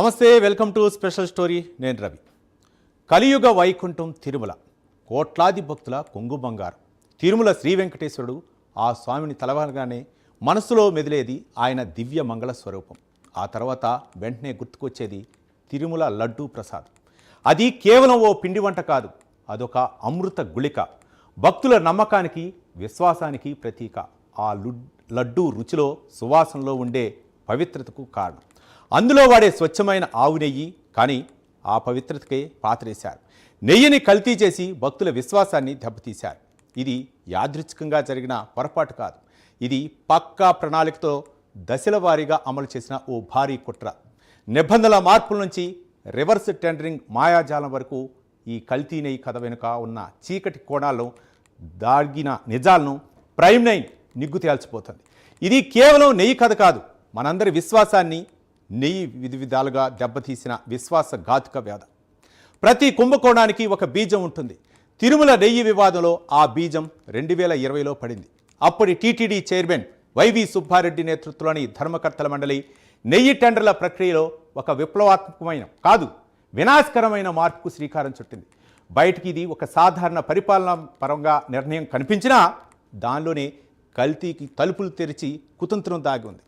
నమస్తే welcome to special story. నేను రవి. కలియుగ వైకుంఠం తిరుమల. కోట్లాది భక్తుల కొంగు బంగారం. తిరుమల శ్రీ వెంకటేశ్వరుడు ఆ స్వామిని తలవగానే మనసులో మెదిలేది ఆయన దివ్య మంగళ స్వరూపం. ఆ తర్వాత వెంటనే గుర్తుకొచ్చేది తిరుమల లడ్డూ ప్రసాదం. అది కేవలం ఓ పిండి వంట కాదు అదొక అమృత గుళిక. భక్తుల నమ్మకానికి విశ్వాసానికి ప్రతీక. ఆ లుడ్ లడ్డూ రుచిలో సువాసనలో ఉండే పవిత్రతకు కారణం. అందులో వాడే స్వచ్ఛమైన ఆవు నెయ్యి కానీ ఆ పవిత్రతకే పాతరేశారు. నెయ్యిని కల్తీ చేసి భక్తుల విశ్వాసాన్ని దెబ్బతీశారు. ఇది యాదృచ్ఛికంగా జరిగిన పొరపాటు కాదు. ఇది పక్కా ప్రణాళికతో దశల వారీగా అమలు చేసిన ఓ భారీ కుట్ర. నిబంధనల మార్పుల నుంచి రివర్స్ టెండరింగ్ మాయాజాలం వరకు ఈ కల్తీ నెయ్యి కథ వెనుక ఉన్న చీకటి కోణాలను దాగిన నిజాలను ప్రైమ్ నైన్ నిగ్గు తేల్చిపోతుంది. ఇది కేవలం నెయ్యి కథ కాదు. మనందరి విశ్వాసాన్ని నెయ్యి విధి విధాలుగా దెబ్బతీసిన విశ్వాసఘాతుక వ్యాధ. ప్రతి కుంభకోణానికి ఒక బీజం ఉంటుంది. తిరుమల నెయ్యి వివాదంలో ఆ బీజం రెండు వేల ఇరవైలో పడింది. అప్పటి టీటీడీ చైర్మన్ వైవి సుబ్బారెడ్డి నేతృత్వంలోని ధర్మకర్తల మండలి నెయ్యి టెండర్ల ప్రక్రియలో ఒక విప్లవాత్మకమైన కాదు వినాశకరమైన మార్పుకు శ్రీకారం చుట్టింది. బయటికి ఇది ఒక సాధారణ పరిపాలన పరంగా నిర్ణయం కనిపించినా దానిలోనే కల్తీకి తలుపులు తెరిచి కుతంత్రం దాగి ఉంది.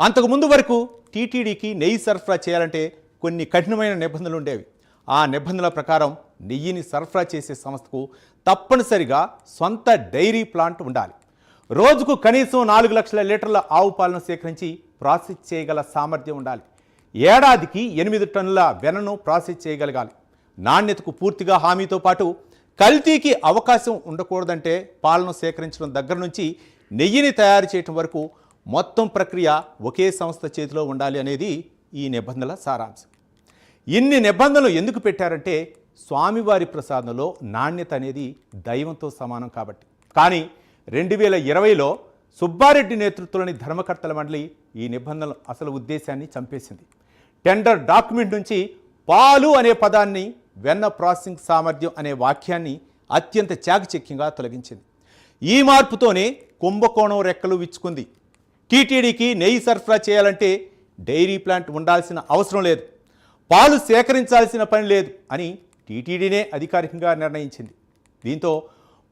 అంతకుముందు వరకు టీటీడీకి నెయ్యి సరఫరా చేయాలంటే కొన్ని కఠినమైన నిబంధనలు ఉండేవి. ఆ నిబంధనల ప్రకారం నెయ్యిని సరఫరా చేసే సంస్థకు తప్పనిసరిగా సొంత డైరీ ప్లాంట్ ఉండాలి. రోజుకు కనీసం నాలుగు లక్షల లీటర్ల ఆవు పాలను సేకరించి ప్రాసెస్ చేయగల సామర్థ్యం ఉండాలి. ఏడాదికి ఎనిమిది టన్నుల వెనను ప్రాసెస్ చేయగలగాలి. నాణ్యతకు పూర్తిగా హామీతో పాటు కల్తీకి అవకాశం ఉండకూడదంటే పాలను సేకరించడం దగ్గర నుంచి నెయ్యిని తయారు చేయటం వరకు మొత్తం ప్రక్రియ ఒకే సంస్థ చేతిలో ఉండాలి అనేది ఈ నిబంధనల సారాంశం. ఇన్ని నిబంధనలు ఎందుకు పెట్టారంటే స్వామివారి ప్రసాదంలో నాణ్యత అనేది దైవంతో సమానం కాబట్టి. కానీ రెండు వేల ఇరవైలో సుబ్బారెడ్డి నేతృత్వంలోని ధర్మకర్తల మండలి ఈ నిబంధనల అసలు ఉద్దేశాన్ని చంపేసింది. టెండర్ డాక్యుమెంట్ నుంచి పాలు అనే పదాన్ని వెన్న ప్రాసెసింగ్ సామర్థ్యం అనే వాక్యాన్ని అత్యంత చాకచక్యంగా తొలగించింది. ఈ మార్పుతోనే కుంభకోణం రెక్కలు విచ్చుకుంది. టీటీడీకి నెయ్యి సరఫరా చేయాలంటే డైరీ ప్లాంట్ ఉండాల్సిన అవసరం లేదు. పాలు సేకరించాల్సిన పని లేదు అని టీటీడీనే అధికారికంగా నిర్ణయించింది. దీంతో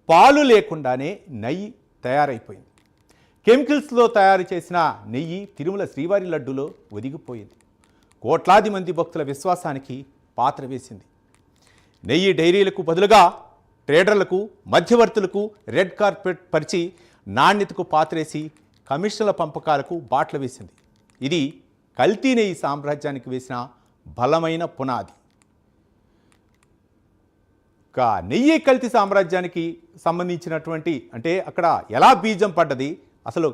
పాలు లేకుండానే నెయ్యి తయారైపోయింది. కెమికల్స్లో తయారు చేసిన నెయ్యి తిరుమల శ్రీవారి లడ్డులో ఒదిగిపోయింది. కోట్లాది మంది భక్తుల విశ్వాసానికి పాత్ర వేసింది. నెయ్యి డైరీలకు బదులుగా ట్రేడర్లకు మధ్యవర్తులకు రెడ్ కార్పెట్ పరిచి నాణ్యతకు పాత్రేసి కమిషన్ల పంపకాలకు బాటలు వేసింది. ఇది కల్తీ నెయ్యి సామ్రాజ్యానికి వేసిన బలమైన పునాది. ఇక నెయ్యి కల్తీ సామ్రాజ్యానికి సంబంధించినటువంటి అంటే అక్కడ ఎలా బీజం పడ్డది? అసలు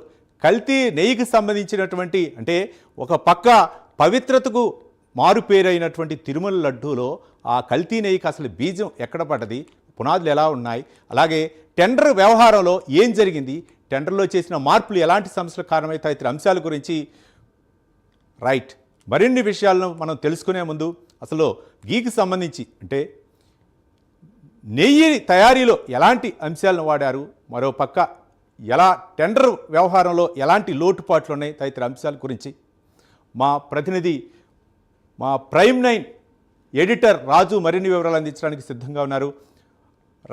కల్తీ నెయ్యికి సంబంధించినటువంటి అంటే ఒక పక్క పవిత్రతకు మారుపేరైనటువంటి తిరుమల లడ్డూలో ఆ కల్తీ నెయ్యికి అసలు బీజం ఎక్కడ పడ్డది? పునాదులు ఎలా ఉన్నాయి? అలాగే టెండర్ వ్యవహారంలో ఏం జరిగింది? టెండర్లో చేసిన మార్పులు ఎలాంటి సమస్యలకు కారణమై తదితర అంశాల గురించి రైట్. మరిన్ని విషయాలను మనం తెలుసుకునే ముందు అసలు గీకి సంబంధించి అంటే నెయ్యి తయారీలో ఎలాంటి అంశాలను వాడారు మరో పక్క ఎలా టెండర్ వ్యవహారంలో ఎలాంటి లోటుపాట్లు ఉన్నాయి తదితర అంశాల గురించి మా ప్రతినిధి మా ప్రైమ్ నైన్ ఎడిటర్ రాజు మరిన్ని వివరాలు అందించడానికి సిద్ధంగా ఉన్నారు.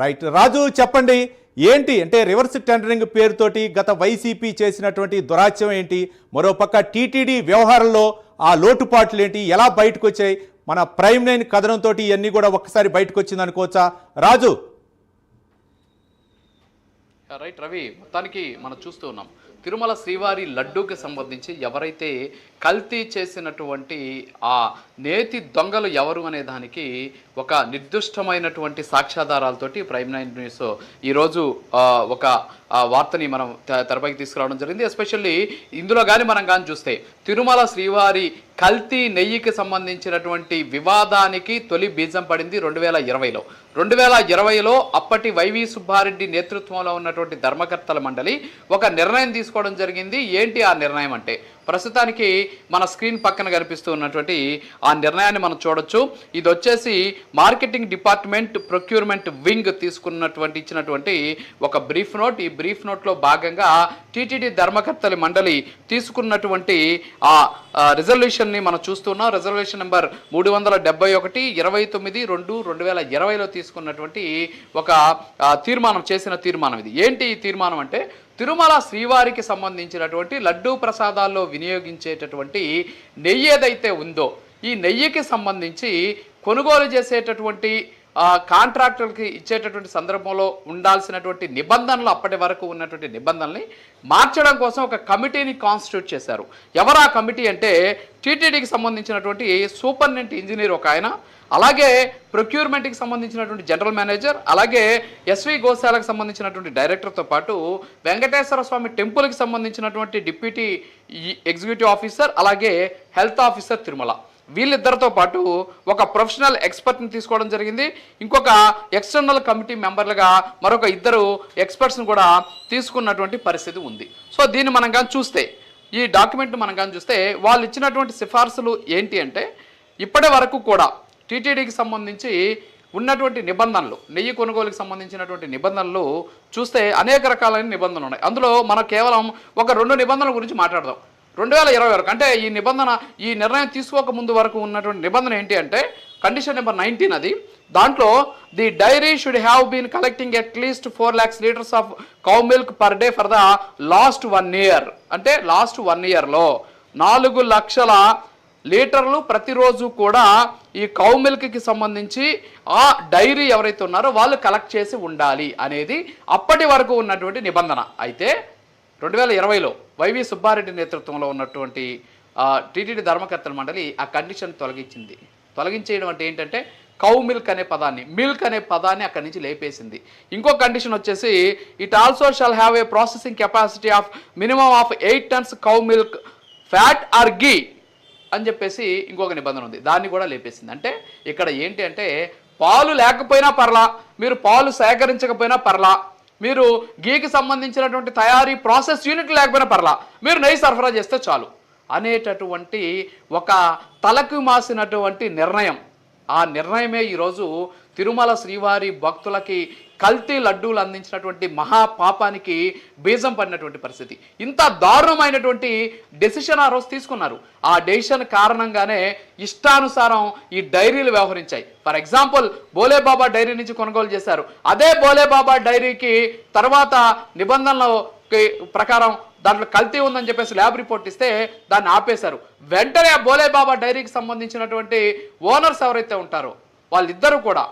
రైట్ రాజు చెప్పండి ఏంటి అంటే రివర్స్ టెండరింగ్ పేరుతోటి గత వైసీపీ చేసినటువంటి దురాచ్యం ఏంటి? మరోపక్క టీటీడీ వ్యవహారంలో ఆ లోటుపాట్లు ఏంటి? ఎలా బయటకు వచ్చాయి మన ప్రైమ్ నైన్ కథనంతో ఇవన్నీ కూడా ఒక్కసారి బయటకు వచ్చింది అనుకోవచ్చా రాజు రైట్ రవి మొత్తానికి మనం చూస్తూ ఉన్నాం. తిరుమల శ్రీవారి లడ్డూకి సంబంధించి ఎవరైతే కల్తీ చేసినటువంటి ఆ నేతి దొంగలు ఎవరు అనే దానికి ఒక నిర్దిష్టమైనటువంటి సాక్ష్యాధారాలతోటి ప్రైమ్ నైన్ న్యూస్ ఈరోజు ఒక వార్తని మనం తెరపైకి తీసుకురావడం జరిగింది. ఎస్పెషల్లీ ఇందులో కానీ మనం కానీ చూస్తే తిరుమల శ్రీవారి కల్తీ నెయ్యికి సంబంధించినటువంటి వివాదానికి తొలి బీజం పడింది రెండు వేల ఇరవైలో. రెండు వేల ఇరవైలో అప్పటి వైవి సుబ్బారెడ్డి నేతృత్వంలో ఉన్నటువంటి ధర్మకర్తల మండలి ఒక నిర్ణయం తీసుకోవడం జరిగింది. ఏంటి ఆ నిర్ణయం అంటే ప్రస్తుతానికి మన స్క్రీన్ పక్కన కనిపిస్తూ ఉన్నటువంటి ఆ నిర్ణయాన్ని మనం చూడొచ్చు. ఇది వచ్చేసి మార్కెటింగ్ డిపార్ట్మెంట్ ప్రొక్యూర్మెంట్ వింగ్ తీసుకున్నటువంటి ఇచ్చినటువంటి ఒక బ్రీఫ్ నోట్. ఈ బ్రీఫ్ నోట్లో భాగంగా టీటీడీ ధర్మకర్తల మండలి తీసుకున్నటువంటి ఆ రిజల్యూషన్ని మనం చూస్తున్నాం. రిజల్యూషన్ నెంబర్ మూడు వందల డెబ్బై ఒకటి ఇరవై తొమ్మిది రెండు రెండు వేల ఇరవైలో తీసుకున్నటువంటి ఒక తీర్మానం చేసిన తీర్మానం ఇది. ఏంటి ఈ తీర్మానం అంటే తిరుమల శ్రీవారికి సంబంధించినటువంటి లడ్డూ ప్రసాదాల్లో వినియోగించేటటువంటి నెయ్యి ఏదైతే ఉందో ఈ నెయ్యికి సంబంధించి కొనుగోలు చేసేటటువంటి కాంట్రాక్టర్కి ఇచ్చేటటువంటి సందర్భంలో ఉండాల్సినటువంటి నిబంధనలు అప్పటి వరకు ఉన్నటువంటి నిబంధనల్ని మార్చడం కోసం ఒక కమిటీని కాన్స్టిట్యూట్ చేశారు. ఎవరు ఆ కమిటీ అంటే టీటీడీకి సంబంధించినటువంటి సూపరింటెండెంట్ ఇంజనీర్ ఒక ఆయన అలాగే ప్రొక్యూర్మెంట్కి సంబంధించినటువంటి జనరల్ మేనేజర్ అలాగే ఎస్వి గోశాలకు సంబంధించినటువంటి డైరెక్టర్తో పాటు వెంకటేశ్వర స్వామి టెంపుల్కి సంబంధించినటువంటి డిప్యూటీ ఎగ్జిక్యూటివ్ ఆఫీసర్ అలాగే హెల్త్ ఆఫీసర్ తిరుమల. వీళ్ళిద్దరితో పాటు ఒక ప్రొఫెషనల్ ఎక్స్పర్ట్ని తీసుకోవడం జరిగింది. ఇంకొక ఎక్స్టర్నల్ కమిటీ మెంబర్లుగా మరొక ఇద్దరు ఎక్స్పర్ట్స్ని కూడా తీసుకున్నటువంటి పరిస్థితి ఉంది. సో దీన్ని మనం కానీ చూస్తే ఈ డాక్యుమెంట్ మనం కానీ చూస్తే వాళ్ళు ఇచ్చినటువంటి సిఫార్సులు ఏంటి అంటే ఇప్పటి వరకు కూడా టీటీడీకి సంబంధించి ఉన్నటువంటి నిబంధనలు నెయ్యి కొనుగోలుకి సంబంధించినటువంటి నిబంధనలు చూస్తే అనేక రకాలైన నిబంధనలు ఉన్నాయి. అందులో మనం కేవలం ఒక రెండు నిబంధనల గురించి మాట్లాడదాం. రెండు వేల ఇరవై వరకు అంటే ఈ నిబంధన ఈ నిర్ణయం తీసుకోక ముందు వరకు ఉన్నటువంటి నిబంధన ఏంటి అంటే కండిషన్ నెంబర్ నైన్టీన్ అది. దాంట్లో the dairy should have been collecting at least four lakhs litres of cow milk per day for the last one year. అంటే లాస్ట్ వన్ ఇయర్లో నాలుగు లక్షల లీటర్లు ప్రతిరోజు కూడా ఈ కౌ మిల్క్కి సంబంధించి ఆ డైరీ ఎవరైతే ఉన్నారో వాళ్ళు కలెక్ట్ చేసి ఉండాలి అనేది అప్పటి వరకు ఉన్నటువంటి నిబంధన. అయితే రెండు వేల ఇరవైలో వైవి సుబ్బారెడ్డి నేతృత్వంలో ఉన్నటువంటి టీటీడీ ధర్మకర్తల మండలి ఆ కండిషన్ తొలగించింది. తొలగించేయడం అంటే ఏంటంటే కౌ మిల్క్ అనే పదాన్ని మిల్క్ అనే పదాన్ని అక్కడి నుంచి లేపేసింది. ఇంకో కండిషన్ వచ్చేసి it also shall have a processing capacity of minimum of eight tons cow milk fat or ghee అని చెప్పేసి ఇంకొక నిబంధన ఉంది. దాన్ని కూడా లేపేసింది. అంటే ఇక్కడ ఏంటి అంటే పాలు లేకపోయినా పర్లా మీరు పాలు సేకరించకపోయినా పర్లా మీరు గీకి సంబంధించినటువంటి తయారీ ప్రాసెస్ యూనిట్ లేకపోయినా పర్లా మీరు నెయ్యి సరఫరా చేస్తే చాలు. అనేటటువంటి ఒక తలకు మాసినటువంటి నిర్ణయం. ఆ నిర్ణయమే ఈరోజు తిరుమల శ్రీవారి భక్తులకి కల్తీ లడ్డూలు అందించినటువంటి మహాపాపానికి బీజం పడినటువంటి పరిస్థితి. ఇంత దారుణమైనటువంటి డెసిషన్ ఆ రోజు తీసుకున్నారు. ఆ డెసిషన్ కారణంగానే ఇష్టానుసారం ఈ డైరీలు వ్యవహరించాయి. ఫర్ ఎగ్జాంపుల్ బోలేబాబా డైరీ నుంచి కొనుగోలు చేశారు. అదే బోలేబాబా డైరీకి తర్వాత నిబంధనలు ప్రకారం దాంట్లో కల్తీ ఉందని చెప్పేసి ల్యాబ్ రిపోర్ట్ ఇస్తే దాన్ని ఆపేశారు. వెంటనే ఆ బోలేబాబా డైరీకి సంబంధించినటువంటి ఓనర్స్ ఎవరైతే ఉంటారో వాళ్ళిద్దరూ కూడా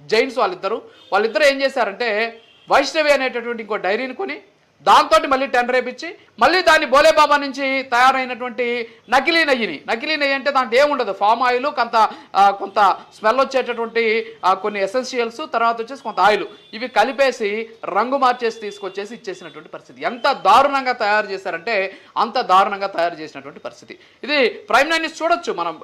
జైన్స్ వాళ్ళిద్దరు. వాళ్ళిద్దరు ఏం చేశారంటే వైష్ణవి అనేటటువంటి ఇంకో డైరీని కొని దాంతో మళ్ళీ టెండర్ వేపించి మళ్ళీ దాన్ని బోలేబాబా నుంచి తయారైనటువంటి నకిలీ నెయ్యిని. నకిలీ నెయ్యి అంటే దాంట్లో ఏముండదు ఫామ్ ఆయిల్ కొంత కొంత స్మెల్ వచ్చేటటువంటి కొన్ని ఎసెన్షియల్స్ తర్వాత వచ్చేసి కొంత ఆయిల్. ఇవి కలిపేసి రంగు మార్చేసి తీసుకొచ్చేసి ఇచ్చేసినటువంటి పరిస్థితి. ఎంత దారుణంగా తయారు చేశారంటే అంత దారుణంగా తయారు చేసినటువంటి పరిస్థితి. ఇది ప్రైమ్ నైన్ చూడొచ్చు. మనం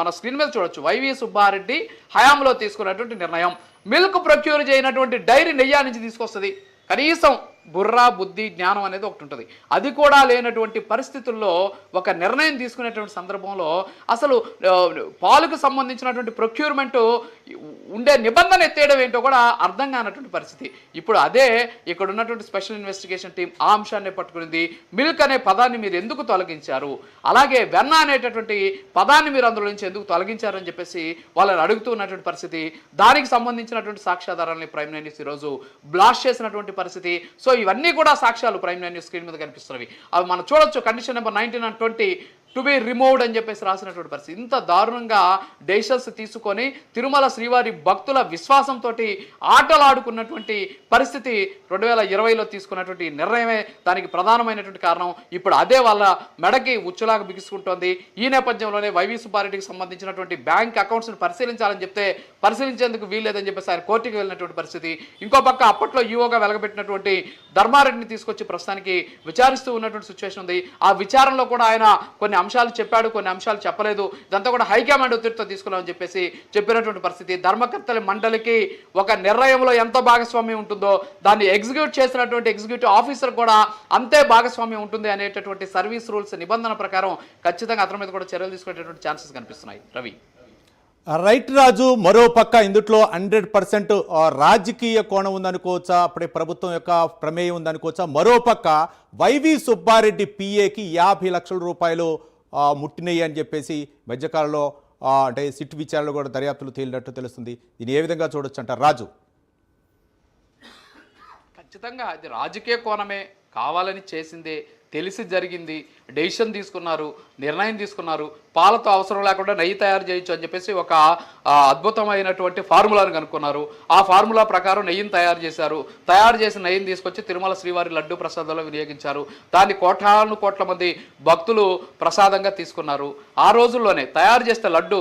మన స్క్రీన్ మీద చూడొచ్చు. వైవి సుబ్బారెడ్డి హయాంలో తీసుకున్నటువంటి నిర్ణయం. మిల్క్ ప్రొక్యూర్ చేయనటువంటి డైరీ నెయ్యా నుంచి తీసుకొస్తుంది. కనీసం బుర్రా బుద్ధి జ్ఞానం అనేది ఒకటి ఉంటుంది. అది కూడా లేనటువంటి పరిస్థితుల్లో ఒక నిర్ణయం తీసుకునేటువంటి సందర్భంలో అసలు పాలకు సంబంధించినటువంటి ప్రొక్యూర్మెంట్ ఉండే నిబంధన ఎత్తేయడం ఏంటో కూడా అర్థం కానటువంటి పరిస్థితి. ఇప్పుడు అదే ఇక్కడ ఉన్నటువంటి స్పెషల్ ఇన్వెస్టిగేషన్ టీం ఆ అంశాన్ని పట్టుకునింది. మిల్క్ అనే పదాన్ని మీరు ఎందుకు తొలగించారు? అలాగే వెన్న అనేటటువంటి పదాన్ని మీరు అందులో నుంచి ఎందుకు తొలగించారని చెప్పేసి వాళ్ళని అడుగుతూ ఉన్నటువంటి పరిస్థితి. దానికి సంబంధించినటువంటి సాక్ష్యాధారాలని ప్రైమ్ నైన్ ఈరోజు బ్లాస్ట్ చేసినటువంటి పరిస్థితి. సో ఇవన్నీ కూడా సాక్ష్యాలు ప్రైమ్ న్యూస్ స్క్రీన్ మీద కనిపిస్తున్నవి. అవి మనం చూడొచ్చు. Condition number nineteen and twenty. To be removed అని చెప్పేసి రాసినటువంటి పరిస్థితి. ఇంత దారుణంగా డెసిషన్స్ తీసుకొని తిరుమల శ్రీవారి భక్తుల విశ్వాసంతో ఆటలాడుకున్నటువంటి పరిస్థితి రెండు వేల ఇరవైలో తీసుకున్నటువంటి నిర్ణయమే దానికి ప్రధానమైనటువంటి కారణం. ఇప్పుడు అదే వాళ్ళ మెడకి ఉచ్చులాగా బిగుసుకుంటోంది. ఈ నేపథ్యంలోనే వైవి సుబ్బారెడ్డికి సంబంధించినటువంటి బ్యాంక్ అకౌంట్స్ని పరిశీలించాలని చెప్తే పరిశీలించేందుకు వీల్లేదని చెప్పేసి ఆయన కోర్టుకి వెళ్ళినటువంటి పరిస్థితి. ఇంకో పక్క అప్పట్లో ఈవోగా వెలగబెట్టినటువంటి ధర్మారెడ్డిని తీసుకొచ్చి ప్రస్తుతానికి విచారిస్తూ ఉన్నటువంటి సిచ్యువేషన్ ఉంది. ఆ విచారణలో కూడా ఆయన కొన్ని అంశాలు చెప్పాడు కొన్ని అంశాలు చెప్పలేదు. ఇదంతా కూడా హైకమాండ్ ఒత్తిడితో తీసుకున్నామని చెప్పేసి చెప్పినటువంటి పరిస్థితి. ధర్మకర్తల మండలికి ఒక నిర్ణయంలో ఎంత భాగస్వామ్యం ఉంటుందో దాన్ని ఎగ్జిక్యూట్ చేసినటువంటి ఎగ్జిక్యూటివ్ ఆఫీసర్ కూడా అంతే భాగస్వామ్యం ఉంటుంది అనేటటువంటి సర్వీస్ రూల్స్ నిబంధన ప్రకారం ఖచ్చితంగా అతని మీద కూడా చర్యలు తీసుకునేటటువంటి ఛాన్సెస్ కనిపిస్తున్నాయి. రవి. రైట్ రాజు మరో పక్క ఇందుట్లో హండ్రెడ్ పర్సెంట్ రాజకీయ కోణం ఉందనుకోవచ్చా అప్పుడే ప్రభుత్వం యొక్క ప్రమేయం ఉందనుకోవచ్చా మరో పక్క వైవి సుబ్బారెడ్డి పిఏకి యాభై లక్షల రూపాయలు ముట్టినయ్యి అని చెప్పేసి మధ్యకాలంలో అంటే సిట్ విచారణలో కూడా దర్యాప్తులు తేలినట్టు తెలుస్తుంది. దీన్ని ఏ విధంగా చూడొచ్చు అంటారు? రాజు. ఖచ్చితంగా అది రాజకీయ కోణమే. కావాలని చేసిందే. తెలిసి జరిగింది డెసిషన్ తీసుకున్నారు నిర్ణయం తీసుకున్నారు. పాలతో అవసరం లేకుండా నెయ్యి తయారు చేయొచ్చు అని చెప్పేసి ఒక అద్భుతమైనటువంటి ఫార్ములాను కనుక్కున్నారు. ఆ ఫార్ములా ప్రకారం నెయ్యిని తయారు చేశారు. తయారు చేసిన నెయ్యిని తీసుకొచ్చి తిరుమల శ్రీవారి లడ్డు ప్రసాదంలో వినియోగించారు. దాన్ని కోటాను కోట్ల మంది భక్తులు ప్రసాదంగా తీసుకున్నారు. ఆ రోజుల్లోనే తయారు చేస్తే లడ్డు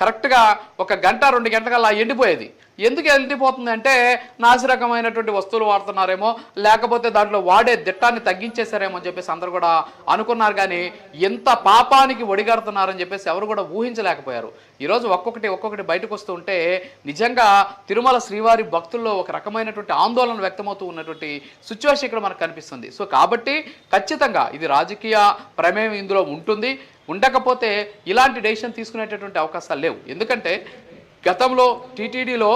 కరెక్ట్గా ఒక గంట రెండు గంటలకల్లా ఎండిపోయేది. ఎందుకు ఎండిపోతుంది అంటే నాసిరకమైనటువంటి వస్తువులు వాడుతున్నారేమో లేకపోతే దాంట్లో వాడే దిట్టాన్ని తగ్గించేశారేమో అని చెప్పేసి అందరూ కూడా అనుకున్నారు. కానీ ఎంత పాపానికి ఒడిగడుతున్నారని చెప్పేసి ఎవరు కూడా ఊహించలేకపోయారు. ఈరోజు ఒక్కొక్కటి ఒక్కొక్కటి బయటకు వస్తూ ఉంటే నిజంగా తిరుమల శ్రీవారి భక్తుల్లో ఒక రకమైనటువంటి ఆందోళన వ్యక్తమవుతూ ఉన్నటువంటి సిచ్యువేషన్ ఇక్కడ మనకు కనిపిస్తుంది. సో కాబట్టి ఖచ్చితంగా ఇది రాజకీయ ప్రమేయం ఇందులో ఉంటుంది. ఉండకపోతే ఇలాంటి డెసిషన్ తీసుకునేటటువంటి అవకాశాలు లేవు. ఎందుకంటే గతంలో టీటీడీలో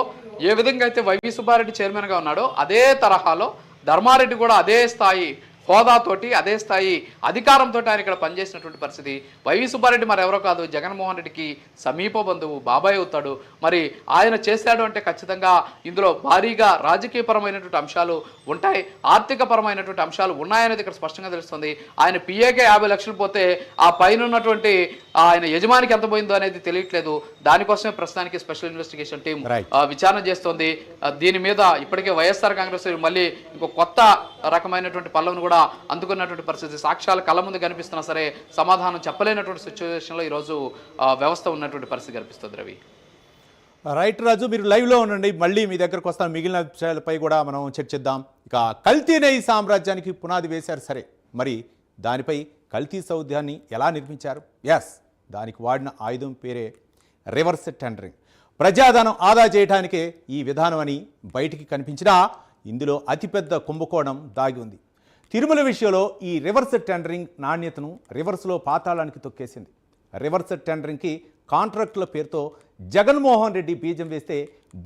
ఏ విధంగా అయితే వైవి సుబ్బారెడ్డి చైర్మన్గా ఉన్నాడో అదే తరహాలో ధర్మారెడ్డి కూడా అదే స్థాయి హోదాతోటి అదే స్థాయి అధికారంతో ఆయన ఇక్కడ పనిచేసినటువంటి పరిస్థితి. వైవి సుబ్బారెడ్డి మరి ఎవరో కాదు జగన్మోహన్ రెడ్డికి సమీప బంధువు బాబాయ్ అవుతాడు. మరి ఆయన చేశాడు అంటే ఖచ్చితంగా ఇందులో భారీగా రాజకీయపరమైనటువంటి అంశాలు ఉంటాయి. ఆర్థిక పరమైనటువంటి అంశాలు ఉన్నాయనేది ఇక్కడ స్పష్టంగా తెలుస్తుంది. ఆయన పిఏకే యాభై లక్షలు పోతే ఆ పైన ఉన్నటువంటి ఆయన యజమానికి ఎంత పోయిందో అనేది తెలియట్లేదు. దానికోసమే ప్రస్తుతానికి స్పెషల్ ఇన్వెస్టిగేషన్ టీం విచారణ చేస్తోంది. దీని మీద ఇప్పటికే వైఎస్ఆర్ కాంగ్రెస్ మళ్ళీ ఇంకో కొత్త రకమైనటువంటి పల్లవును కూడా అందుకున్నటువంటి పరిస్థితి. సాక్ష్యాలు కళ్ళ ముందు కనిపిస్తున్నా సరే సమాధానం చెప్పలేనటువంటి సిచ్యువేషన్లో ఈరోజు వ్యవస్థ ఉన్నటువంటి పరిస్థితి కనిపిస్తుంది రవి. రైట్ రాజు మీరు లైవ్లో ఉండండి. మళ్ళీ మీ దగ్గరకు వస్తాం. మిగిలిన విషయాలపై కూడా మనం చర్చిద్దాం ఇక కల్తీ నెయ్యి సామ్రాజ్యానికి పునాది వేశారు. సరే మరి దానిపై కల్తీ సౌద్యాన్ని ఎలా నిర్మించారు? ఎస్ దానికి వాడిన ఆయుధం పేరే రివర్స్ టెండరింగ్. ప్రజాధనం ఆదా చేయడానికే ఈ విధానం అని బయటికి కనిపించినా ఇందులో అతిపెద్ద కుంభకోణం దాగి ఉంది. తిరుమల విషయంలో ఈ రివర్స్ టెండరింగ్ నాణ్యతను రివర్స్లో పాతాళానికి తొక్కేసింది. రివర్స్ టెండరింగ్కి కాంట్రాక్టుల పేరుతో జగన్మోహన్ రెడ్డి బీజం వేస్తే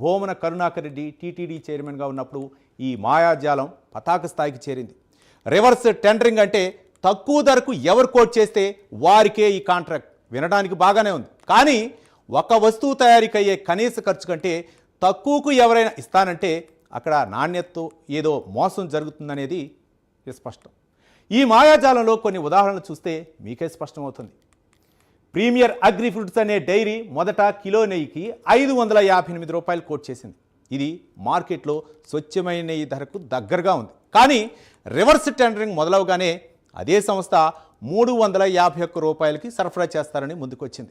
భోమన కరుణాకర్ రెడ్డి టీటీడీ చైర్మన్గా ఉన్నప్పుడు ఈ మాయాజాలం పతాక స్థాయికి చేరింది. రివర్స్ టెండరింగ్ అంటే తక్కువ ధరకు ఎవరు కోట్ చేస్తే వారికే ఈ కాంట్రాక్ట్. వినడానికి బాగానే ఉంది. కానీ ఒక వస్తువు తయారీకయ్యే కనీస ఖర్చు కంటే తక్కువకు ఎవరైనా ఇస్తానంటే అక్కడ నాణ్యతతో ఏదో మోసం జరుగుతుందనేది స్పష్టం. ఈ మాయాజాలంలో కొన్ని ఉదాహరణలు చూస్తే మీకే స్పష్టమవుతుంది. ప్రీమియర్ అగ్రి ఫ్రూట్స్ అనే డైరీ మొదట కిలో నెయ్యికి ఐదు వందల యాభై ఎనిమిది రూపాయలు కోట్ చేసింది. ఇది మార్కెట్లో స్వచ్ఛమైన నెయ్యి ధరకు దగ్గరగా ఉంది. కానీ రివర్స్ టెండరింగ్ మొదలవగానే అదే సంస్థ మూడు వందల యాభై ఒక్క రూపాయలకి సరఫరా చేస్తారని ముందుకొచ్చింది.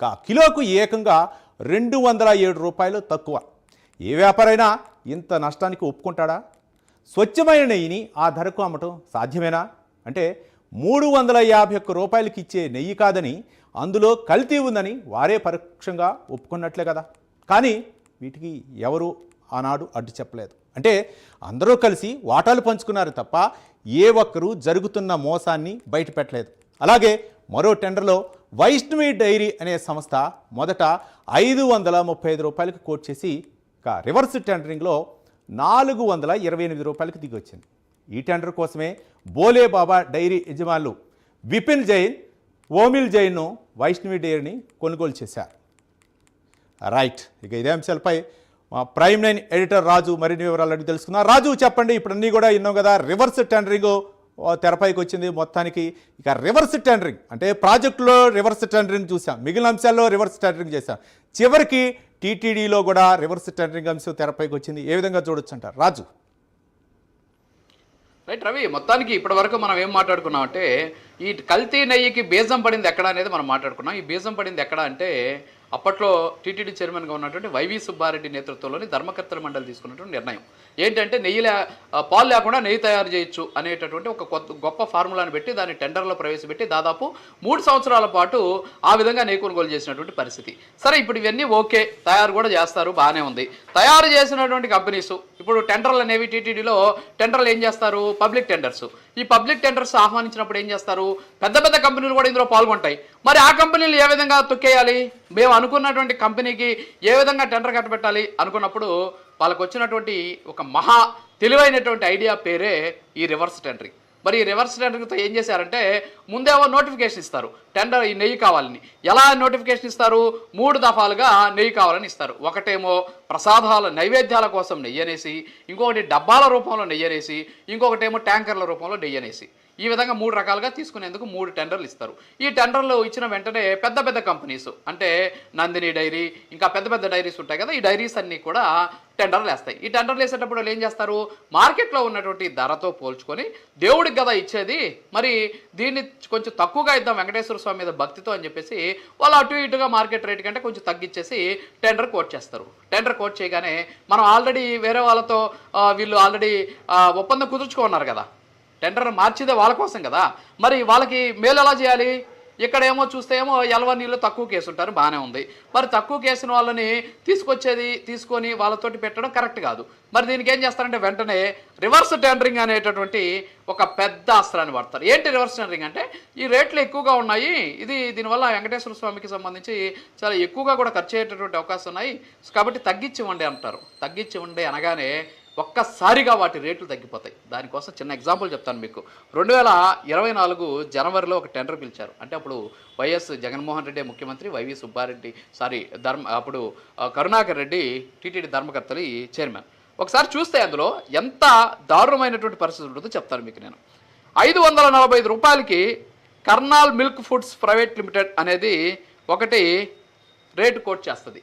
కా కిలోకు ఏకంగా రెండు వందల ఏడు రూపాయలు తక్కువ. ఏ వ్యాపారైనా ఇంత నష్టానికి ఒప్పుకుంటాడా? స్వచ్ఛమైన నెయ్యిని ఆ ధరకు అమ్మటం సాధ్యమేనా? అంటే మూడు వందల యాభై ఒక్క రూపాయలకి ఇచ్చే నెయ్యి కాదని అందులో కల్తీ ఉందని వారే పరోక్షంగా ఒప్పుకున్నట్లే కదా. కానీ వీటికి ఎవరు ఆనాడు అడ్డు చెప్పలేదు. అంటే అందరూ కలిసి వాటాలు పంచుకున్నారు తప్ప ఏ ఒక్కరూ జరుగుతున్న మోసాన్ని బయటపెట్టలేదు. అలాగే మరో టెండర్లో వైష్ణవి డైరీ అనే సంస్థ మొదట ఐదు వందల ముప్పై ఐదు రూపాయలకు కోట్ చేసి ఇక రివర్స్ టెండరింగ్లో నాలుగు వందల ఇరవై ఎనిమిది రూపాయలకు దిగొచ్చింది. ఈ టెండర్ కోసమే బోలే బాబా డైరీ యజమానులు విపిన్ జైన్ ఓమిల్ జైన్ను వైష్ణవి డైరీని కొనుగోలు చేశారు. రైట్ ఇక ఇదే అంశాలపై మా ప్రైమ్ నైన్ ఎడిటర్ రాజు మరిన్ని వివరాలు అడిగి తెలుసుకుందాం. రాజు చెప్పండి ఇప్పుడు అన్నీ కూడా విన్నాం కదా రివర్స్ టెండరింగ్ ఓ తెరపైకి వచ్చింది మొత్తానికి. ఇక రివర్స్ టెండరింగ్ అంటే ప్రాజెక్టులో రివర్స్ టెండరింగ్ చూసాం మిగిలిన అంశాల్లో రివర్స్ టెండరింగ్ చేశాం. చివరికి టీటీడీలో కూడా రివర్స్ టెండరింగ్ అంశం తెరపైకి వచ్చింది. ఏ విధంగా చూడొచ్చు అంటారు రాజు. రైట్ రవి మొత్తానికి ఇప్పటి వరకు మనం ఏం మాట్లాడుకున్నాం అంటే ఈ కల్తీ నెయ్యికి బీజం పడింది ఎక్కడ అనేది మనం మాట్లాడుకున్నాం. ఈ బీజం పడింది ఎక్కడ అంటే అప్పట్లో టీటీడీ చైర్మన్గా ఉన్నటువంటి వైవి సుబ్బారెడ్డి నేతృత్వంలోని ధర్మకర్తల మండలి తీసుకున్నటువంటి నిర్ణయం. ఏంటంటే నెయ్యి లే పాలు లేకుండా నెయ్యి తయారు చేయొచ్చు అనేటటువంటి ఒక కొత్త గొప్ప ఫార్ములాను పెట్టి దాన్ని టెండర్లో ప్రవేశపెట్టి దాదాపు మూడు సంవత్సరాల పాటు ఆ విధంగా నెయ్యి కొనుగోలు చేసినటువంటి పరిస్థితి. సరే ఇప్పుడు ఇవన్నీ ఓకే. తయారు కూడా చేస్తారు. బాగానే ఉంది. తయారు చేసినటువంటి కంపెనీస్ ఇప్పుడు టెండర్లు అనేవి టీటీడీలో టెండర్లు ఏం చేస్తారు? Public tenders. ఈ పబ్లిక్ టెండర్స్ ఆహ్వానించినప్పుడు ఏం చేస్తారు? పెద్ద పెద్ద కంపెనీలు కూడా ఇందులో పాల్గొంటాయి. మరి ఆ కంపెనీలు ఏ విధంగా తొక్కేయాలి? మేము అనుకున్నటువంటి కంపెనీకి ఏ విధంగా టెండర్ కట్టబెట్టాలి అనుకున్నప్పుడు వాళ్ళకు వచ్చినటువంటి ఒక మహా తెలివైనటువంటి ఐడియా పేరే ఈ రివర్స్ టెండరింగ్. మరి ఈ రివర్స్ టెండరింగ్తో ఏం చేశారంటే ముందేమో నోటిఫికేషన్ ఇస్తారు. టెండర్ ఈ నెయ్యి కావాలని. ఎలా నోటిఫికేషన్ ఇస్తారు? మూడు దఫాలుగా నెయ్యి కావాలని ఇస్తారు. ఒకటేమో ప్రసాదాల నైవేద్యాల కోసం నెయ్యి అనేసి ఇంకొకటి డబ్బాల రూపంలో నెయ్యి అనేసి ఇంకొకటేమో ట్యాంకర్ల రూపంలో నెయ్యి అనేసి. ఈ విధంగా మూడు రకాలుగా తీసుకునేందుకు మూడు టెండర్లు ఇస్తారు. ఈ టెండర్లు ఇచ్చిన వెంటనే పెద్ద పెద్ద కంపెనీస్ అంటే నందిని డైరీ ఇంకా పెద్ద పెద్ద డైరీస్ ఉంటాయి కదా ఈ డైరీస్ అన్నీ కూడా టెండర్లు వేస్తాయి. ఈ టెండర్లు వేసేటప్పుడు వాళ్ళు ఏం చేస్తారు? మార్కెట్లో ఉన్నటువంటి ధరతో పోల్చుకొని దేవుడికి కదా ఇచ్చేది మరి దీన్ని కొంచెం తక్కువగా ఇద్దాం వెంకటేశ్వర స్వామి మీద భక్తితో అని చెప్పేసి వాళ్ళు అటు ఇటుగా మార్కెట్ రేట్ కంటే కొంచెం తగ్గించేసి టెండర్ కోట్ చేస్తారు. టెండర్ కోట్ చేయగానే మనం ఆల్రెడీ వేరే వాళ్ళతో వీళ్ళు ఆల్రెడీ ఒప్పందం కుదుర్చుకున్నారు కదా. టెండర్ మార్చిదే వాళ్ళ కోసం కదా. మరి వాళ్ళకి మేలు ఎలా చేయాలి? ఇక్కడ ఏమో చూస్తే ఏమో ఎలవ నీళ్ళు తక్కువ కేసు ఉంటారు బాగానే ఉంది. మరి తక్కువ కేసిన వాళ్ళని తీసుకొచ్చేది తీసుకొని వాళ్ళతోటి పెట్టడం కరెక్ట్ కాదు. మరి దీనికి ఏం చేస్తారంటే వెంటనే రివర్స్ టెండరింగ్ అనేటటువంటి ఒక పెద్ద అస్త్రాన్ని వాడతారు. ఏంటి రివర్స్ టెండరింగ్ అంటే ఈ రేట్లు ఎక్కువగా ఉన్నాయి ఇది దీనివల్ల వెంకటేశ్వర స్వామికి సంబంధించి చాలా ఎక్కువగా కూడా ఖర్చు అయ్యేటటువంటి అవకాశం ఉన్నాయి కాబట్టి తగ్గించి ఉండే అంటారు. తగ్గించి ఉండే అనగానే ఒక్కసారిగా వాటి రేట్లు తగ్గిపోతాయి. దానికోసం చిన్న ఎగ్జాంపుల్ చెప్తాను మీకు. రెండు వేల ఇరవై నాలుగు జనవరిలో ఒక టెండర్ పిలిచారు. అంటే అప్పుడు వైఎస్ జగన్మోహన్ రెడ్డి ముఖ్యమంత్రి వైవి సుబ్బారెడ్డి సారీ ధర్మ అప్పుడు కరుణాకర్ రెడ్డి టీటీడీ ధర్మకర్తలు చైర్మన్. ఒకసారి చూస్తే అందులో ఎంత దారుణమైనటువంటి పరిస్థితి ఉంటుందో చెప్తాను మీకు నేను. ఐదు వందల నలభై ఐదు రూపాయలకి Karnal milk foods private limited అనేది ఒకటి రేటు కోట్ చేస్తుంది.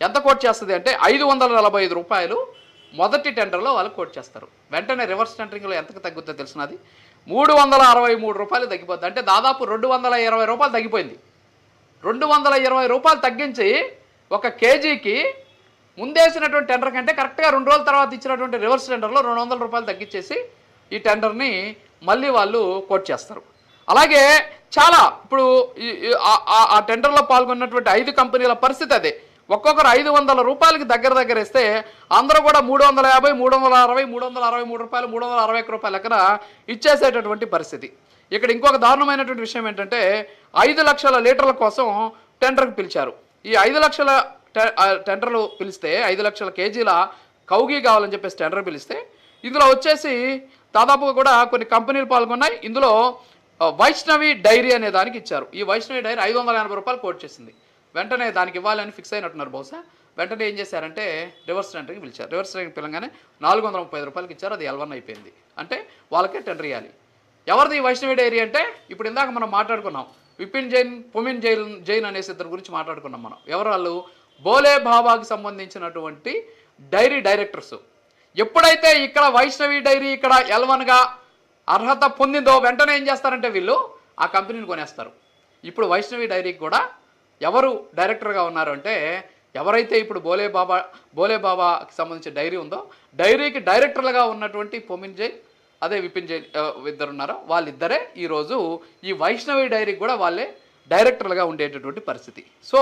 ఎంత కోట్ చేస్తుంది అంటే ఐదు వందల నలభై ఐదు రూపాయలు మొదటి టెండర్లో వాళ్ళు కోట్ చేస్తారు. వెంటనే రివర్స్ టెండరింగ్లో ఎంతకు తగ్గుతుందో తెలిసినది మూడు వందల అరవై మూడు రూపాయలు తగ్గిపోద్ది. అంటే దాదాపు రెండు వందల ఇరవై రూపాయలు తగ్గిపోయింది. రెండు వందల ఇరవై రూపాయలు తగ్గించి ఒక కేజీకి ముందేసినటువంటి టెండర్ కంటే కరెక్ట్గా రెండు రోజుల తర్వాత ఇచ్చినటువంటి రివర్స్ టెండర్లో రెండు వందల రూపాయలు తగ్గించేసి ఈ టెండర్ని మళ్ళీ వాళ్ళు కోట్ చేస్తారు. అలాగే చాలా ఇప్పుడు ఆ- ఆ టెండర్లో పాల్గొన్నటువంటి ఐదు కంపెనీల పరిస్థితి అదే. ఒక్కొక్కరు ఐదు వందల రూపాయలకి దగ్గర దగ్గర ఇస్తే అందరూ కూడా మూడు వందల యాభై మూడు వందల అరవై మూడు వందల అరవై మూడు రూపాయలు మూడు వందల అరవై ఒక్క రూపాయల లెక్కన ఇచ్చేసేటటువంటి పరిస్థితి. ఇక్కడ ఇంకొక దారుణమైనటువంటి విషయం ఏంటంటే ఐదు లక్షల లీటర్ల కోసం టెండర్కి పిలిచారు. ఈ ఐదు లక్షల టె- టెండర్లు పిలిస్తే ఐదు లక్షల కేజీల కౌగి కావాలని చెప్పేసి టెండర్ పిలిస్తే ఇందులో వచ్చేసి దాదాపుగా కూడా కొన్ని కంపెనీలు పాల్గొన్నాయి. ఇందులో వైష్ణవి డైరీ అనే దానికి ఇచ్చారు. ఈ వైష్ణవి డైరీ ఐదు వందల ఎనభై రూపాయలు కోట్ చేసింది. వెంటనే దానికి ఇవ్వాలని ఫిక్స్ అయినట్టున్నారు బహుశా. వెంటనే ఏం చేశారంటే రివర్స్ టెండరింగ్ పిలిచారు. రివర్స్ టెండరింగ్ పిలగానే నాలుగు వందల ముప్పై రూపాయలకి ఇచ్చారు. అది ఎల్వన్ అయిపోయింది. అంటే వాళ్ళకే టెండర్ ఇవ్వాలి ఎవరిది వైష్ణవి డైరీ అంటే ఇప్పుడు ఇందాక మనం మాట్లాడుకున్నాం. విపిన్ జైన్ పొమిన్ జైన్ జైన్ అనేసి ఇద్దరు గురించి మాట్లాడుకున్నాం మనం. ఎవరు వాళ్ళు? బోలే బాబాకి సంబంధించినటువంటి డైరీ డైరెక్టర్స్. ఎప్పుడైతే ఇక్కడ వైష్ణవి డైరీ ఇక్కడ ఎల్వన్గా అర్హత పొందిందో వెంటనే ఏం చేస్తారంటే వీళ్ళు ఆ కంపెనీని కొనేస్తారు. ఇప్పుడు వైష్ణవి డైరీకి కూడా ఎవరు డైరెక్టర్గా ఉన్నారు అంటే ఎవరైతే ఇప్పుడు బోలే బాబా బోలే బాబాకి సంబంధించిన డైరీ ఉందో డైరీకి డైరెక్టర్లుగా ఉన్నటువంటి పొమిన్ జైన్ అదే విపిన్ జైన్ ఇద్దరున్నారో ఇద్దరు ఉన్నారో? వాళ్ళిద్దరే ఈరోజు ఈ వైష్ణవి డైరీకి కూడా వాళ్ళే డైరెక్టర్లుగా ఉండేటటువంటి పరిస్థితి. సో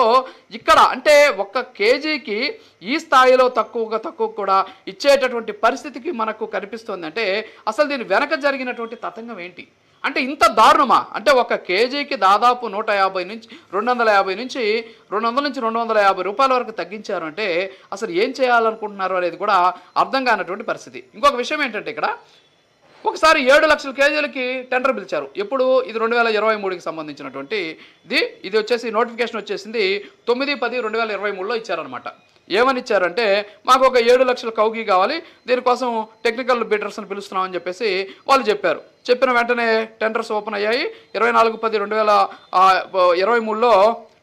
ఇక్కడ అంటే ఒక్క కేజీకి ఈ స్థాయిలో తక్కువగా తక్కువ కూడా ఇచ్చేటటువంటి పరిస్థితికి మనకు కనిపిస్తుంది అంటే అసలు దీని వెనక జరిగినటువంటి తతంగం ఏంటి? అంటే ఇంత దారుణమా? అంటే ఒక కేజీకి దాదాపు నూట యాభై నుంచి రెండు వందల యాభై నుంచి రెండు వందల నుంచి రెండు వందల యాభై రూపాయల వరకు తగ్గించారు అంటే అసలు ఏం చేయాలనుకుంటున్నారు అనేది కూడా అర్థం కానటువంటి పరిస్థితి. ఇంకొక విషయం ఏంటంటే ఇక్కడ ఒకసారి ఏడు లక్షల కేజీలకి టెండర్ పిలిచారు. ఎప్పుడు? ఇది రెండు వేల ఇరవై మూడుకి సంబంధించినటువంటి ఇది. ఇది వచ్చేసి నోటిఫికేషన్ వచ్చేసింది తొమ్మిది పది రెండు వేల ఇరవై మూడులో ఇచ్చారనమాట ఏమని ఇచ్చారంటే మాకు ఒక ఏడు లక్షల కౌకి కావాలి దీనికోసం టెక్నికల్ బిడ్డర్స్ని పిలుస్తున్నామని చెప్పేసి వాళ్ళు చెప్పారు. చెప్పిన వెంటనే టెండర్స్ ఓపెన్ అయ్యాయి. ఇరవై నాలుగు పది రెండు వేల ఇరవై మూడులో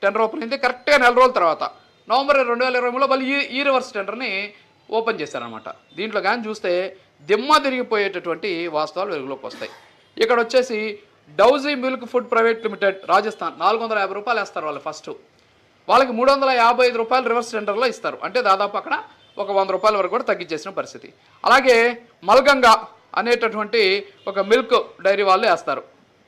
టెండర్ ఓపెన్ అయింది. కరెక్ట్గా నెల రోజుల తర్వాత నవంబర్ రెండు వేల ఇరవై మూడులో మళ్ళీ ఈ ఈ రివర్స్ టెండర్ని ఓపెన్ చేశారనమాట దీంట్లో కానీ చూస్తే దిమ్మ తిరిగిపోయేటటువంటి వాస్తవాలు వెలుగులోకి వస్తాయి. ఇక్కడ వచ్చేసి Dauji milk food private limited Rajasthan నాలుగు వందల యాభై రూపాయలు వేస్తారు వాళ్ళు ఫస్ట్. వాళ్ళకి మూడు వందల యాభై ఐదు రూపాయలు రివర్స్ టెండర్లో ఇస్తారు. అంటే దాదాపు అక్కడ ఒక వంద రూపాయల వరకు కూడా తగ్గించేసిన పరిస్థితి. అలాగే మల్గంగా అనేటటువంటి ఒక మిల్క్ డైరీ వాళ్ళు వేస్తారు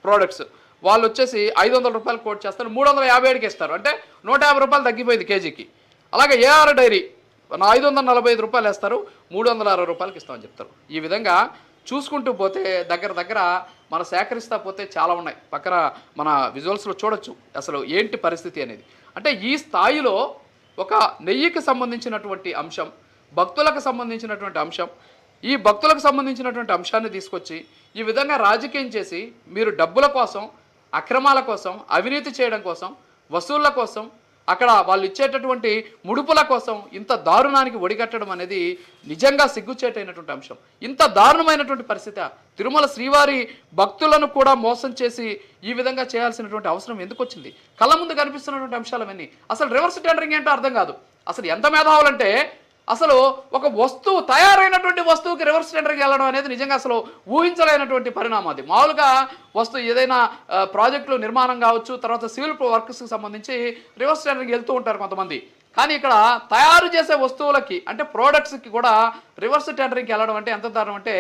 ప్రోడక్ట్స్ వాళ్ళు వచ్చేసి ఐదు వందల రూపాయలు కోట్ చేస్తారు మూడు వందల యాభై ఏడుకి ఇస్తారు. అంటే నూట యాభై రూపాయలు తగ్గిపోయింది కేజీకి. అలాగే ఏఆర్ డైరీ ఐదు వందల నలభై ఐదు రూపాయలు వేస్తారు మూడు వందల అరవై రూపాయలకి ఇస్తామని చెప్తారు. ఈ విధంగా చూసుకుంటూ పోతే దగ్గర దగ్గర మనం సేకరిస్తా పోతే చాలా ఉన్నాయి. పక్కన మన విజువల్స్లో చూడొచ్చు అసలు ఏంటి పరిస్థితి అనేది. అంటే ఈ స్థాయిలో ఒక నెయ్యికి సంబంధించినటువంటి అంశం భక్తులకు సంబంధించినటువంటి అంశం ఈ భక్తులకు సంబంధించినటువంటి అంశాన్ని తీసుకొచ్చి ఈ విధంగా రాజకీయం చేసి మీరు డబ్బుల కోసం అక్రమాల కోసం అవినీతి చేయడం కోసం వసూళ్ళ కోసం అక్కడ వాళ్ళు ఇచ్చేటటువంటి ముడుపుల కోసం ఇంత దారుణానికి ఒడిగట్టడం అనేది నిజంగా సిగ్గుచేటైనటువంటి అంశం. ఇంత దారుణమైనటువంటి పరిస్థితి. తిరుమల శ్రీవారి భక్తులను కూడా మోసం చేసి ఈ విధంగా చేయాల్సినటువంటి అవసరం ఎందుకు వచ్చింది? కళ్ళ ముందు కనిపిస్తున్నటువంటి అంశాలవన్నీ. అసలు రివర్స్ టెండరింగ్ ఏంటో అర్థం కాదు. అసలు ఎంత మేధావులంటే అసలు ఒక వస్తువు తయారైనటువంటి వస్తువుకి రివర్స్ టెండర్కి వెళ్ళడం అనేది నిజంగా అసలు ఊహించలేనటువంటి పరిణామం అది. మామూలుగా వస్తువు ఏదైనా ప్రాజెక్టులు నిర్మాణం కావచ్చు తర్వాత సివిల్ వర్క్స్కి సంబంధించి రివర్స్ టెండర్కి వెళ్తూ ఉంటారు కొంతమంది. కానీ ఇక్కడ తయారు చేసే వస్తువులకి అంటే ప్రోడక్ట్స్కి కూడా రివర్స్ టెండరింగ్కి వెళ్ళడం అంటే ఎంత దారుణం అంటే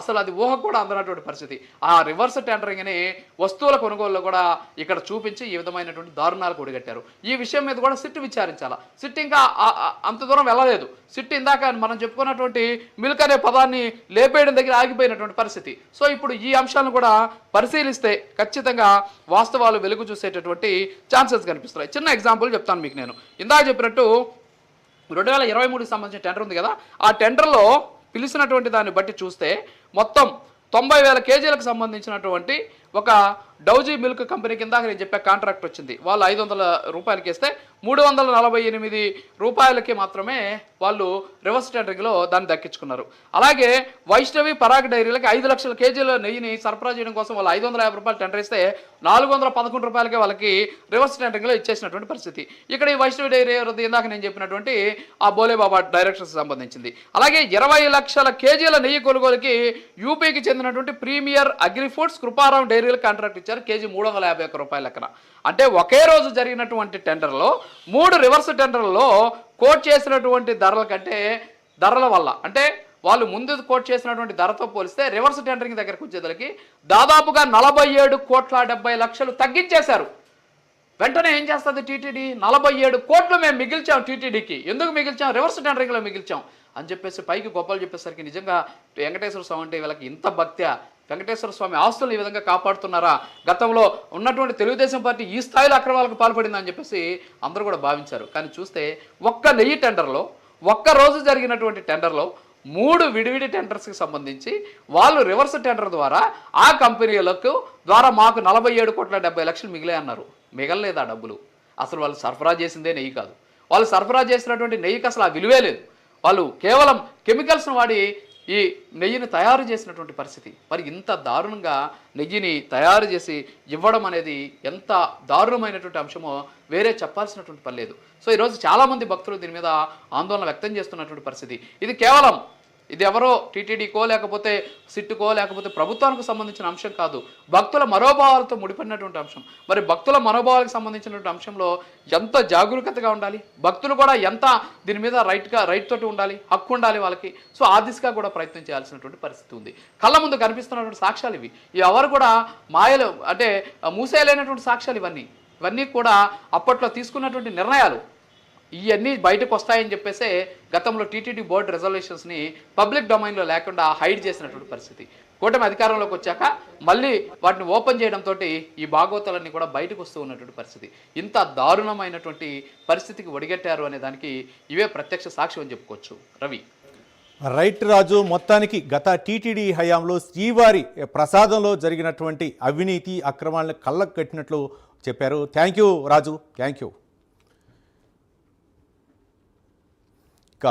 అసలు అది ఊహ కూడా అందనటువంటి పరిస్థితి. ఆ రివర్స్ టెండరింగ్ని వస్తువుల కొనుగోలులో కూడా ఇక్కడ చూపించి ఈ విధమైనటువంటి దారుణాలకు ఒడిగట్టారు. ఈ విషయం మీద కూడా సిట్ విచారించాలా? సిట్ ఇంకా అంత దూరం వెళ్ళలేదు. సిట్ ఇందాక మనం చెప్పుకున్నటువంటి మిల్క్ అనే పదాన్ని లేపేయడం దగ్గర ఆగిపోయినటువంటి పరిస్థితి. సో ఇప్పుడు ఈ అంశాలను కూడా పరిశీలిస్తే ఖచ్చితంగా వాస్తవాలు వెలుగు చూసేటటువంటి ఛాన్సెస్ కనిపిస్తున్నాయి. చిన్న ఎగ్జాంపుల్ చెప్తాను మీకు నేను. ఇందాక చెప్పినట్టు రెండు వేల ఇరవై మూడుకి సంబంధించిన టెండర్ ఉంది కదా ఆ టెండర్లో పిలిచినటువంటి దాన్ని బట్టి చూస్తే మొత్తం తొంభై వేల కేజీలకు సంబంధించినటువంటి ఒక డౌజీ మిల్క్ కంపెనీ కింద నేను చెప్పే కాంట్రాక్ట్ వచ్చింది. వాళ్ళు ఐదు వందల రూపాయలకి ఇస్తే మూడు వందల నలభై ఎనిమిది రూపాయలకి మాత్రమే వాళ్ళు రివర్స్ టెండరింగ్లో దాన్ని దక్కించుకున్నారు. అలాగే వైష్ణవి పరాగ్ డైరీలకి ఐదు లక్షల కేజీల నెయ్యిని సరఫరా చేయడం కోసం వాళ్ళు ఐదు వందల యాభై రూపాయలు టెండర్ ఇస్తే నాలుగు వందల పదకొండు రూపాయలకే వాళ్ళకి రివర్స్ టెండరింగ్లో ఇచ్చేసినటువంటి పరిస్థితి. ఇక్కడ ఈ వైష్ణవి డైరీ ఎవరిది ఇందాక నేను చెప్పినటువంటి ఆ బోలేబాబా డైరెక్టర్స్ సంబంధించింది. అలాగే ఇరవై లక్షల కేజీల నెయ్యి కొనుగోలుకి యూపీకి చెందినటువంటి premier agrifoods Kriparam dairy material contract ఇచ్చారు కేజీ మూడు వందల యాభై ఒక్క రూపాయల లెక్కన. అంటే ఒకే రోజు జరిగినటువంటి టెండర్లో మూడు రివర్స్ టెండర్లలో కోట్ చేసినటువంటి ధరల కంటే ధరల వల్ల అంటే వాళ్ళు ముందు కోట్ చేసినటువంటి ధరతో పోలిస్తే రివర్స్ టెండరింగ్ దగ్గరకు వచ్చేదలకి దాదాపుగా నలభై ఏడు కోట్ల డెబ్బై లక్షలు తగ్గించేశారు. వెంటనే ఏం చేస్తుంది టీటీడీ? నలభై ఏడు కోట్లు మేము మిగిల్చాం టీటీడీకి. ఎందుకు మిగిల్చాం? రివర్స్ టెండరింగ్లో మిగిల్చాం అని చెప్పేసి పైకి గొప్పలు చెప్పేసరికి నిజంగా వెంకటేశ్వర స్వామి అంటే వీళ్ళకి ఇంత భక్త్యా వెంకటేశ్వర స్వామి ఆస్తులను ఈ విధంగా కాపాడుతున్నారా? గతంలో ఉన్నటువంటి తెలుగుదేశం పార్టీ ఈ స్థాయిలో అక్రమాలకు పాల్పడిందని చెప్పేసి అందరూ కూడా భావించారు. కానీ చూస్తే ఒక్క నెయ్యి టెండర్లో ఒక్క రోజు జరిగినటువంటి టెండర్లో మూడు విడివిడి టెండర్స్కి సంబంధించి వాళ్ళు రివర్స్ టెండర్ ద్వారా ఆ కంపెనీలకు ద్వారా మాకు నలభై ఏడు కోట్ల డెబ్బై లక్షలు మిగిలే అన్నారు మిగలలేదు ఆ డబ్బులు? అసలు వాళ్ళు సరఫరా చేసిందే నెయ్యి కాదు. వాళ్ళు సరఫరా చేసినటువంటి నెయ్యికి అసలు ఆ విలువే లేదు. వాళ్ళు కేవలం కెమికల్స్ను వాడి ఈ నెయ్యిని తయారు చేసినటువంటి పరిస్థితి. మరి ఇంత దారుణంగా నెయ్యిని తయారు చేసి ఇవ్వడం అనేది ఎంత దారుణమైనటువంటి అంశమో వేరే చెప్పాల్సినటువంటి పని లేదు. సో ఈరోజు చాలామంది భక్తులు దీని మీద ఆందోళన వ్యక్తం చేస్తున్నటువంటి పరిస్థితి. ఇది కేవలం ఇది ఎవరో టీటీడీకో లేకపోతే సిట్టుకో లేకపోతే ప్రభుత్వానికి సంబంధించిన అంశం కాదు. భక్తుల మనోభావాలతో ముడిపడినటువంటి అంశం. మరి భక్తుల మనోభావాలకు సంబంధించినటువంటి అంశంలో ఎంత జాగరూకతగా ఉండాలి? భక్తులు కూడా ఎంత దీని మీద రైట్గా రైట్ తోటి ఉండాలి? హక్కు ఉండాలి వాళ్ళకి? సో ఆ దిశగా కూడా ప్రయత్నం చేయాల్సినటువంటి పరిస్థితి ఉంది. కళ్ళ ముందు కనిపిస్తున్నటువంటి సాక్ష్యాలు ఇవి. ఎవరు కూడా మాయలు అంటే మూసేయలేనటువంటి సాక్ష్యాలు ఇవన్నీ. ఇవన్నీ కూడా అప్పట్లో తీసుకున్నటువంటి నిర్ణయాలు. ఇవన్నీ బయటకు వస్తాయని చెప్పేసే గతంలో టీటీడీ బోర్డు రెజల్యూషన్స్ని పబ్లిక్ డొమైన్లో లేకుండా హైడ్ చేసినటువంటి పరిస్థితి. కూటమి అధికారంలోకి వచ్చాక మళ్ళీ వాటిని ఓపెన్ చేయడంతో ఈ భాగవతాలన్నీ కూడా బయటకు వస్తూ ఉన్నటువంటి పరిస్థితి. ఇంత దారుణమైనటువంటి పరిస్థితికి ఒడిగట్టారు అనే దానికి ఇవే ప్రత్యక్ష సాక్ష్యం అని చెప్పుకోవచ్చు. రవి. రైట్ రాజు మొత్తానికి గత టీటీడీ హయాంలో శ్రీవారి ప్రసాదంలో జరిగినటువంటి అవినీతి అక్రమాలను కళ్ళకు కట్టినట్లు చెప్పారు. Thank you Raju. Thank you. ఇక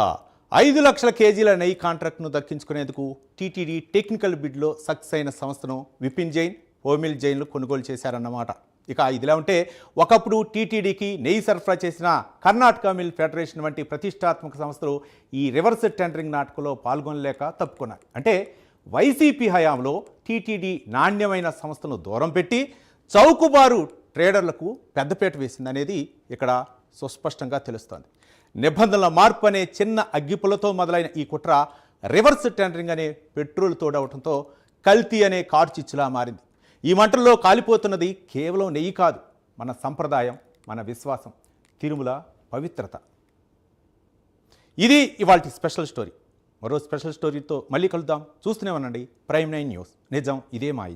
ఐదు లక్షల కేజీల నెయ్యి కాంట్రాక్ట్ను దక్కించుకునేందుకు టీటీడీ టెక్నికల్ బిడ్లో సక్సెస్ అయిన సంస్థను విపిన్ జైన్ ఓమిల్ జైన్లు కొనుగోలు చేశారన్నమాట. ఇక ఇదిలా ఉంటే ఒకప్పుడు టీటీడీకి నెయ్యి సరఫరా చేసిన కర్ణాటక మిల్ ఫెడరేషన్ వంటి ప్రతిష్టాత్మక సంస్థలు ఈ రివర్స్ టెండరింగ్ నాటకంలో పాల్గొనలేక తప్పుకున్నాయి. అంటే వైసీపీ హయాంలో టీటీడీ నాణ్యమైన సంస్థను దూరం పెట్టి చౌకబారు ట్రేడర్లకు పెద్దపేట వేసిందనేది ఇక్కడ సుస్పష్టంగా తెలుస్తోంది. నిబంధనల మార్పు అనే చిన్న అగ్గిపులతో మొదలైన ఈ కుట్ర రివర్స్ టెండరింగ్ అనే పెట్రోల్ తోడవటంతో కల్తీ అనే కార్చిచ్చులా మారింది. ఈ మంటల్లో కాలిపోతున్నది కేవలం నెయ్యి కాదు మన సంప్రదాయం మన విశ్వాసం తిరుమల పవిత్రత. ఇది ఇవాళ స్పెషల్ స్టోరీ. మరో స్పెషల్ స్టోరీతో మళ్ళీ కలుద్దాం. చూస్తూనే ఉండండి. Prime nine news. నిజం ఇదే మా